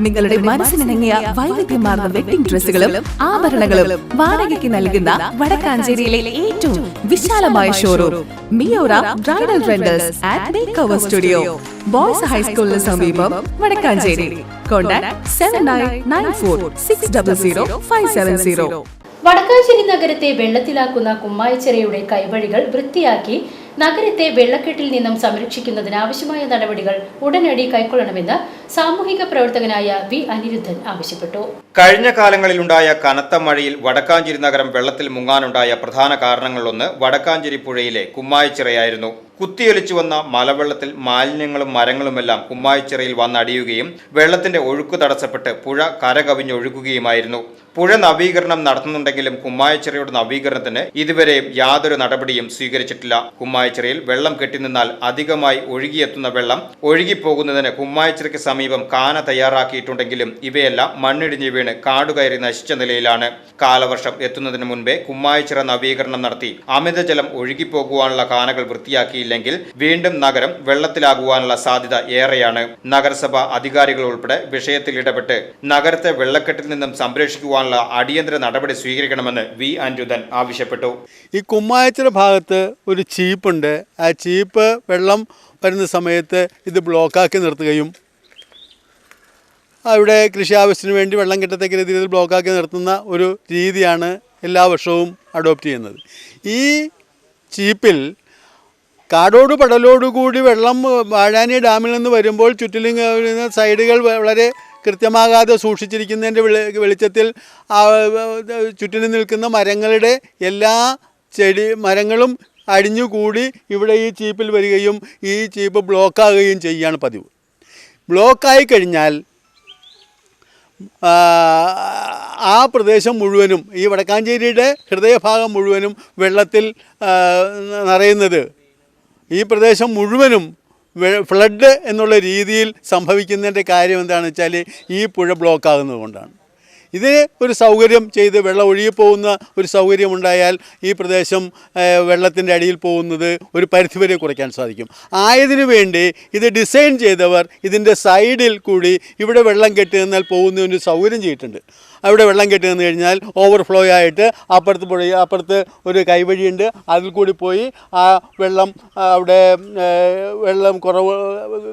നിങ്ങളുടെ മനസ്സിനിണങ്ങിയ വൈവിധ്യമാർന്ന വെഡിംഗ് ഡ്രസ്സുകളും ആഭരണങ്ങളും വാടകയ്ക്ക് നൽകുന്ന വടക്കാഞ്ചേരിയിലെ ഏറ്റവും വിശാലമായ showroom Miora bridal rentals at make over studio boys ഹൈസ്കൂളിന് സമീപം Vadakkanchery. Contact seven nine nine four six double zero five seven zero Vadakkanchery നഗരത്തെ വെള്ളത്തിലാക്കുന്ന കുമ്മായച്ചിറയുടെ കൈവഴികൾ വൃത്തിയാക്കി നഗരത്തെ വെള്ളക്കെട്ടിൽ നിന്നും സംരക്ഷിക്കുന്നതിന് ആവശ്യമായ നടപടികൾ ഉടനടി കൈക്കൊള്ളണമെന്ന് സാമൂഹിക പ്രവർത്തകനായ വി അനിരുദ്ധൻ ആവശ്യപ്പെട്ടു. കഴിഞ്ഞ കാലങ്ങളിലുണ്ടായ കനത്ത മഴയിൽ വടക്കാഞ്ചേരി നഗരം വെള്ളത്തിൽ മുങ്ങാനുണ്ടായ പ്രധാന കാരണങ്ങളിലൊന്ന് വടക്കാഞ്ചേരി പുഴയിലെ കുമ്മായിച്ചിറയായിരുന്നു. കുത്തിയൊലിച്ചു വന്ന മലവെള്ളത്തിൽ മാലിന്യങ്ങളും മരങ്ങളുമെല്ലാം കുമ്മായിച്ചിറയിൽ വന്നടിയുകയും വെള്ളത്തിന്റെ ഒഴുക്ക് തടസ്സപ്പെട്ട് പുഴ കരകവിഞ്ഞൊഴുകുകയുമായിരുന്നു. പുഴ നവീകരണം നടത്തുന്നുണ്ടെങ്കിലും കുമ്മായച്ചിറയുടെ നവീകരണത്തിന് ഇതുവരെയും യാതൊരു നടപടിയും സ്വീകരിച്ചിട്ടില്ല. കുമ്മായച്ചിറയിൽ വെള്ളം കെട്ടിനിന്നാൽ അധികമായി ഒഴുകിയെത്തുന്ന വെള്ളം ഒഴുകിപ്പോകുന്നതിന് കുമ്മായച്ചിറയ്ക്ക് സമീപം കാന തയ്യാറാക്കിയിട്ടുണ്ടെങ്കിലും ഇവയെല്ലാം മണ്ണിടിഞ്ഞു വീണ് കാടുകയറി നശിച്ച നിലയിലാണ്. കാലവർഷം എത്തുന്നതിന് മുൻപേ കുമ്മായച്ചിറ നവീകരണം നടത്തി അമിതജലം ഒഴുകിപ്പോകുവാനുള്ള കാനകൾ വൃത്തിയാക്കിയില്ലെങ്കിൽ വീണ്ടും നഗരം വെള്ളത്തിലാകുവാനുള്ള സാധ്യത ഏറെയാണ്. നഗരസഭ അധികാരികൾ ഉൾപ്പെടെ വിഷയത്തിൽ ഇടപെട്ട് നഗരത്തെ വെള്ളക്കെട്ടിൽ നിന്നും സംരക്ഷിക്കുവാനുള്ള അടിയന്തര നടപടി സ്വീകരിക്കണമെന്ന് വി. അനിരുദ്ധൻ ആവശ്യപ്പെട്ടു. ഈ കുമ്മായച്ചിറ ഭാഗത്ത് ഒരു ചീപ്പുണ്ട്. ആ ചീപ്പ് വെള്ളം വരുന്ന സമയത്ത് ഇത് ബ്ലോക്കാക്കി നിർത്തുകയും അവിടെ കൃഷി ആവശ്യത്തിന് വേണ്ടി വെള്ളം കിട്ടത്തക്ക രീതിയിൽ ബ്ലോക്കാക്കി നിർത്തുന്ന ഒരു രീതിയാണ് എല്ലാ വർഷവും അഡോപ്റ്റ് ചെയ്യുന്നത്. ഈ ചീപ്പിൽ കാടോട് പടലോടുകൂടി വെള്ളം വാഴാനി ഡാമിൽ നിന്ന് വരുമ്പോൾ ചുറ്റിലും സൈഡുകൾ വളരെ കൃത്യമാകാതെ സൂക്ഷിച്ചിരിക്കുന്നതിന്റെ വെളിച്ചത്തിൽ ചുറ്റിനും നിൽക്കുന്ന മരങ്ങളുടെ എല്ലാ ചെടി മരങ്ങളും അടിഞ്ഞുകൂടി ഇവിടെ ഈ ചീപ്പിൽ വരികയും ഈ ചീപ്പ് ബ്ലോക്കാകുകയും ചെയ്യുകയാണ് പതിവ്. ബ്ലോക്കായി കഴിഞ്ഞാൽ ആ പ്രദേശം മുഴുവനും ഈ വടക്കാഞ്ചേരിയുടെ ഹൃദയഭാഗം മുഴുവനും വെള്ളത്തിൽ നിറയുന്നത് ഈ പ്രദേശം മുഴുവനും ഫ്ലഡ് എന്നുള്ള രീതിയിൽ സംഭവിക്കുന്നതിന്റെ കാര്യം എന്താണെന്ന് വെച്ചാൽ ഈ പുഴ ബ്ലോക്ക് ആകുന്നത് കൊണ്ടാണ്. ഇതിന് ഒരു സൗകര്യം ചെയ്ത് വെള്ളം ഒഴുകിപ്പോകുന്ന ഒരു സൗകര്യം ഉണ്ടായാൽ ഈ പ്രദേശം വെള്ളത്തിന്റെ അടിയിൽ പോകുന്നത് ഒരു പരിധിവരെ കുറയ്ക്കാൻ സാധിക്കും. ആയതിനു വേണ്ടി ഇത് ഡിസൈൻ ചെയ്തവർ ഇതിന്റെ സൈഡിൽ കൂടി ഇവിടെ വെള്ളം കെട്ടി നിന്നാൽ പോകുന്നതിന് സൗകര്യം ചെയ്തിട്ടുണ്ട്. അവിടെ വെള്ളം കെട്ടി നിന്ന് കഴിഞ്ഞാൽ ഓവർഫ്ലോ ആയിട്ട് അപ്പുറത്ത് പുഴ അപ്പുറത്ത് ഒരു കൈവഴിയുണ്ട്. അതിൽ കൂടി പോയി ആ വെള്ളം അവിടെ വെള്ളം കുറവ്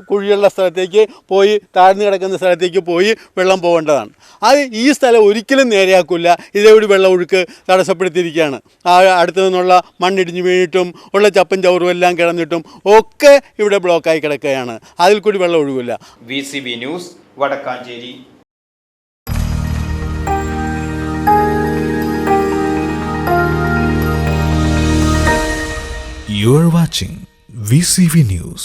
കുഴിയുള്ള സ്ഥലത്തേക്ക് പോയി താഴ്ന്നു കിടക്കുന്ന സ്ഥലത്തേക്ക് പോയി വെള്ളം പോകേണ്ടതാണ്. അത് ഈ സ്ഥലം ഒരിക്കലും നേരെയാക്കില്ല ഇതേകൂടി വെള്ളം ഒഴുക്ക് തടസ്സപ്പെടുത്തിയിരിക്കുകയാണ്. ആ അടുത്തു നിന്നുള്ള മണ്ണിടിഞ്ഞ് വീണിട്ടും ഉള്ള ചപ്പും ചവറും എല്ലാം കിടന്നിട്ടും ഒക്കെ ഇവിടെ ബ്ലോക്കായി കിടക്കുകയാണ്. അതിൽ കൂടി വെള്ളം ഒഴുകില്ല V C B news Vadakkanchery. You are watching VCV News.